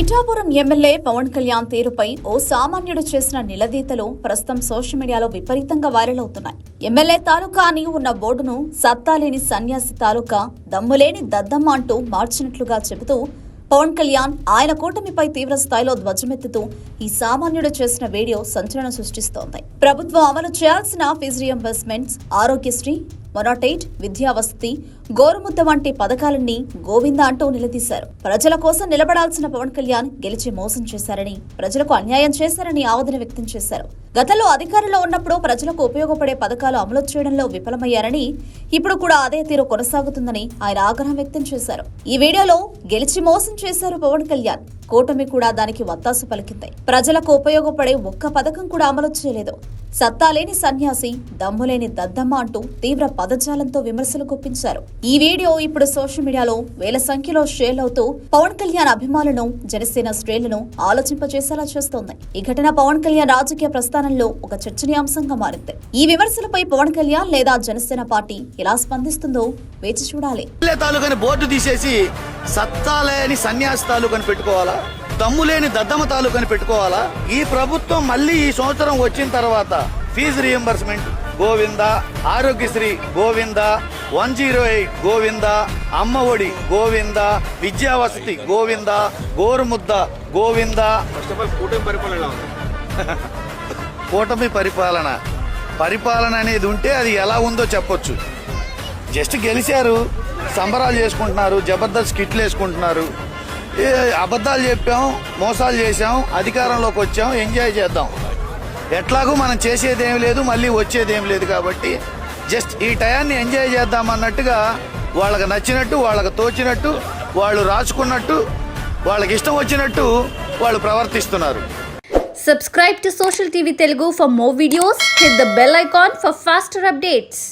Pithapuram MLA Pawan Kalyan తీరుపై ఓ సామాన్యుడు చేసిన నిలదీతలు ప్రస్తుతం సోషల్ మీడియాలో విపరీతంగా వైరల్ అవుతున్నాయి. ఎమ్మెల్యే తాలూకా అని ఉన్న బోర్డును సత్తాలేని సన్యాసి తాలూకా దమ్ములేని దద్దమ్మ అంటూ మార్చినట్లుగా చెబుతూ పవన్ కళ్యాణ్ ఆయన కూటమిపై తీవ్ర స్థాయిలో ధ్వజమెత్తుతూ ఈ సామాన్యుడు చేసిన వీడియో సంచలనం సృష్టిస్తోంది. ప్రభుత్వం అమలు చేయాల్సిన ఫిజ్ రియంబర్స్మెంట్స్ ఆరోగ్యశ్రీ మొనోటైట్ విద్యా వసతి గోరుముద్ద వంటి పథకాలన్నీ గోవింద అంటూ నిలదీశారు. ప్రజల కోసం నిలబడాల్సిన పవన్ కళ్యాణ్ గెలిచి మోసం చేశారని ప్రజలకు అన్యాయం చేశారని ఆవేదన వ్యక్తం చేశారు. గతంలో అధికారంలో ఉన్నప్పుడు ప్రజలకు ఉపయోగపడే పథకాలు అమలు చేయడంలో విఫలమయ్యారని ఇప్పుడు కూడా అదే తీరు కొనసాగుతుందని ఆయన ఆగ్రహం వ్యక్తం చేశారు. ఈ వీడియోలో గెలిచి మోసం చేశారు పవన్ కళ్యాణ్. కూటమి కూడా దానికి వత్తాసు పలికింది. ప్రజలకు ఉపయోగపడే ఒక్క పథకం కూడా అమలు చేయలేదు. సత్తాలేని సన్యాసి దమ్ములేని దద్దమ్మ అంటూ తీవ్ర పదజాలంతో విమర్శలు గుప్పించారు. ఈ వీడియో ఇప్పుడు సోషల్ మీడియాలో వేల సంఖ్యలో షేర్ అవుతూ పవన్ కళ్యాణ్ అభిమానులను జనసేన శ్రేణులను ఆలోచింపజేసేలా చేస్తోంది. ఈ ఘటన పవన్ కళ్యాణ్ రాజకీయ ప్రస్థానంలో ఒక చర్చనీయాంశంగా మారింది. ఈ విమర్శలపై పవన్ కళ్యాణ్ లేదా జనసేన పార్టీ ఎలా స్పందిస్తుందో వేచి చూడాలి. తాలూకాని బోర్డు తీసేసి సత్తాలేని సన్యాసి తాలూకాని పెట్టుకోవాలా? దమ్ము లేని దద్దమ్మ తాలూకాని పెట్టుకోవాలా? ఈ ప్రభుత్వం మళ్ళీ ఈ సంవత్సరం వచ్చిన తర్వాత fee reimbursement Govinda Aarogyasri Govinda one zero eight Govinda Amma Vodi Govinda Vidya Vasathi Govinda Gorumudda Govinda. First of all కూటమి పరిపాలన కూటమి పరిపాలన. పరిపాలన అనేది ఉంటే అది ఎలా ఉందో చెప్పొచ్చు. జస్ట్ గెలిచారు సంబరాలు చేసుకుంటున్నారు జబర్దస్త్ కిట్లు వేసుకుంటున్నారు. అబద్ధాలు చెప్పాం మోసాలు చేశాం అధికారంలోకి వచ్చాం ఎంజాయ్ చేద్దాం. ఎట్లాగూ మనం చేసేది ఏం లేదు మళ్ళీ వచ్చేది ఏం లేదు కాబట్టి జస్ట్ ఈ టయాన్ని ఎంజాయ్ చేద్దాం అన్నట్టుగా వాళ్ళకి నచ్చినట్టు వాళ్ళకి తోచినట్టు వాళ్ళు రాసుకున్నట్టు వాళ్ళకి ఇష్టం వచ్చినట్టు వాళ్ళు ప్రవర్తిస్తున్నారు. Subscribe to social TV Telugu for more videos hit the bell icon for faster updates